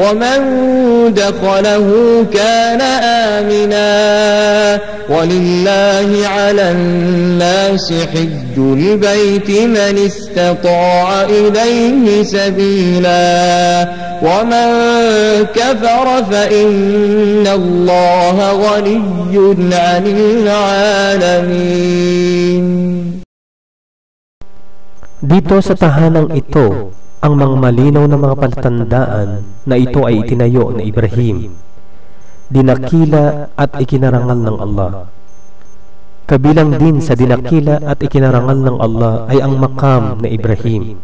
ومن دخله كان آمنا ولله على الناس حج البيت من استطاع إليه سبيلا ومن كفر فإن الله غني عن العالمين Dito sa tahanang ito, ang mga malinaw na mga palatandaan na ito ay itinayo na Ibrahim, dinakila at ikinarangal ng Allah. Kabilang din sa dinakila at ikinarangal ng Allah ay ang makam na Ibrahim,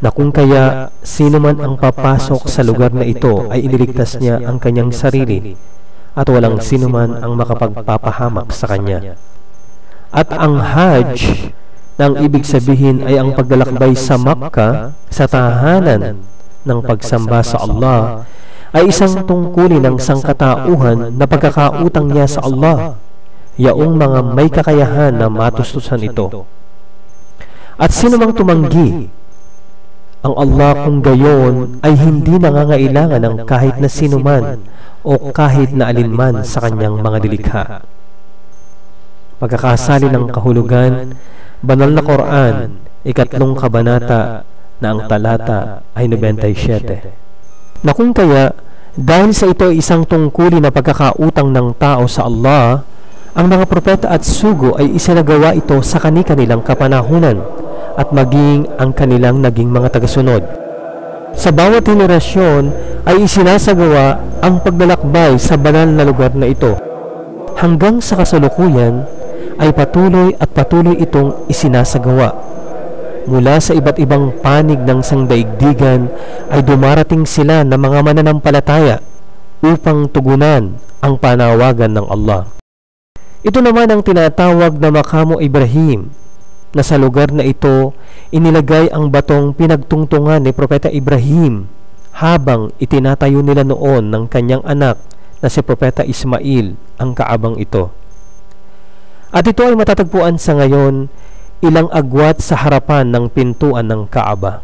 na kung kaya sino man ang papasok sa lugar na ito ay iniligtas niya ang kanyang sarili at walang sino man ang makapagpapahamak sa kanya. At ang Hajj na ang ibig sabihin ay ang paglalakbay sa Makkah sa tahanan ng pagsamba sa Allah ay isang tungkulin ng sangkatauhan na pagkakautang niya sa Allah yaong mga may kakayahan na matustusan ito. At sino mang tumanggi ang Allah kung gayon ay hindi nangangailangan ng kahit na sino man o kahit na alinman sa kanyang mga dilikha. Pagkakasali ng kahulugan Banal na Quran, ikatlong kabanata na ang talata ay 97. Na kung kaya, dahil sa ito ay isang tungkulin na pagkakautang ng tao sa Allah, ang mga propeta at sugo ay isinagawa ito sa kani-kanilang kapanahunan at maging ang kanilang naging mga tagasunod. Sa bawat henerasyon ay isinasagawa ang paglalakbay sa banal na lugar na ito. Hanggang sa kasalukuyan, ay patuloy at patuloy itong isinasagawa. Mula sa iba't ibang panig ng sangdaigdigan ay dumarating sila ng mga mananampalataya upang tugunan ang panawagan ng Allah. Ito naman ang tinatawag na Makamo Ibrahim na sa lugar na ito inilagay ang batong pinagtungtungan ni Propeta Ibrahim habang itinatayo nila noon ng kanyang anak na si Propeta Ismail ang kaabang ito. At ito ay matatagpuan sa ngayon ilang agwat sa harapan ng pintuan ng Kaaba.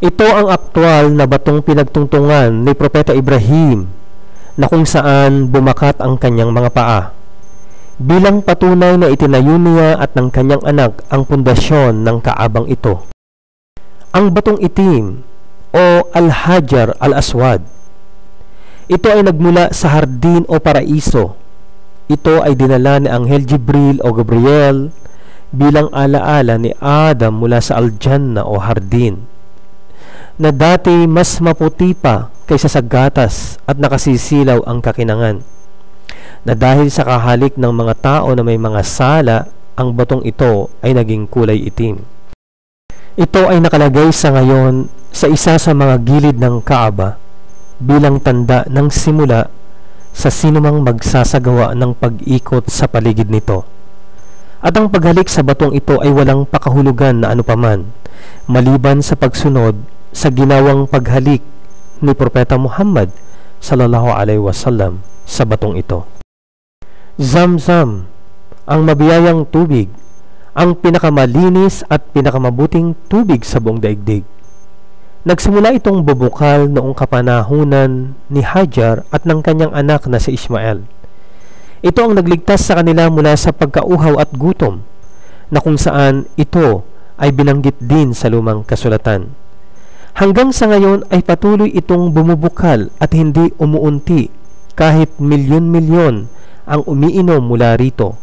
Ito ang aktwal na batong pinagtungtungan ni Propeta Ibrahim na kung saan bumakat ang kanyang mga paa. Bilang patunay na itinayo niya at ng kanyang anak ang pundasyon ng kaabang ito. Ang batong itim o Al-Hajar Al-Aswad. Ito ay nagmula sa hardin o paraiso ito ay dinala ni Anghel Jibril o Gabriel bilang alaala ni Adam mula sa Aljanna o Hardin na dati mas maputi pa kaysa sa gatas at nakasisilaw ang kakinangan na dahil sa kahalik ng mga tao na may mga sala ang batong ito ay naging kulay itim. Ito ay nakalagay sa ngayon sa isa sa mga gilid ng Kaaba bilang tanda ng simula sa sinumang magsasagawa ng pag-ikot sa paligid nito. At ang paghalik sa batong ito ay walang pakahulugan na anupaman, maliban sa pagsunod sa ginawang paghalik ni Propeta Muhammad sallallahu alaihi wasallam sa batong ito. Zamzam, ang mabiyayang tubig, ang pinakamalinis at pinakamabuting tubig sa buong daigdig. Nagsimula itong bubukal noong kapanahunan ni Hajar at ng kanyang anak na si Ismael. Ito ang nagligtas sa kanila mula sa pagkauhaw at gutom na kung saan ito ay binanggit din sa lumang kasulatan. Hanggang sa ngayon ay patuloy itong bumubukal at hindi umuunti kahit milyon-milyon ang umiinom mula rito,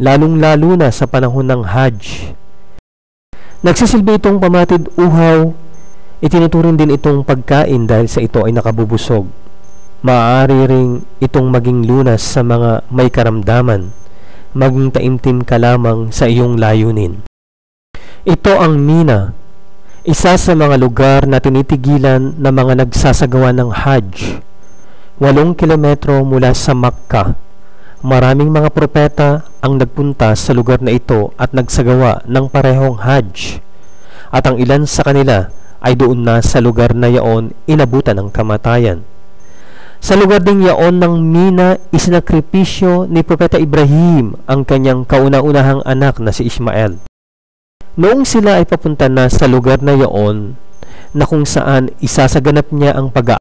lalong-lalo na sa panahon ng Hajj. Nagsisilbi itong pamatid uhaw Itinuturing din itong pagkain dahil sa ito ay nakabubusog. Maaari ring itong maging lunas sa mga may karamdaman, maging taimtim ka lamang sa iyong layunin. Ito ang Mina, isa sa mga lugar na tinitigilan ng mga nagsasagawa ng Hajj. Walong kilometro mula sa Makkah, maraming mga propeta ang nagpunta sa lugar na ito at nagsagawa ng parehong Hajj. At ang ilan sa kanila ay doon na sa lugar na yaon inabutan ng kamatayan. Sa lugar ding yaon ng Mina, isinakripisyo ni Propeta Ibrahim ang kanyang kauna-unahang anak na si Ismael. Noong sila ay papunta na sa lugar na yaon, na kung saan isasaganap niya ang pag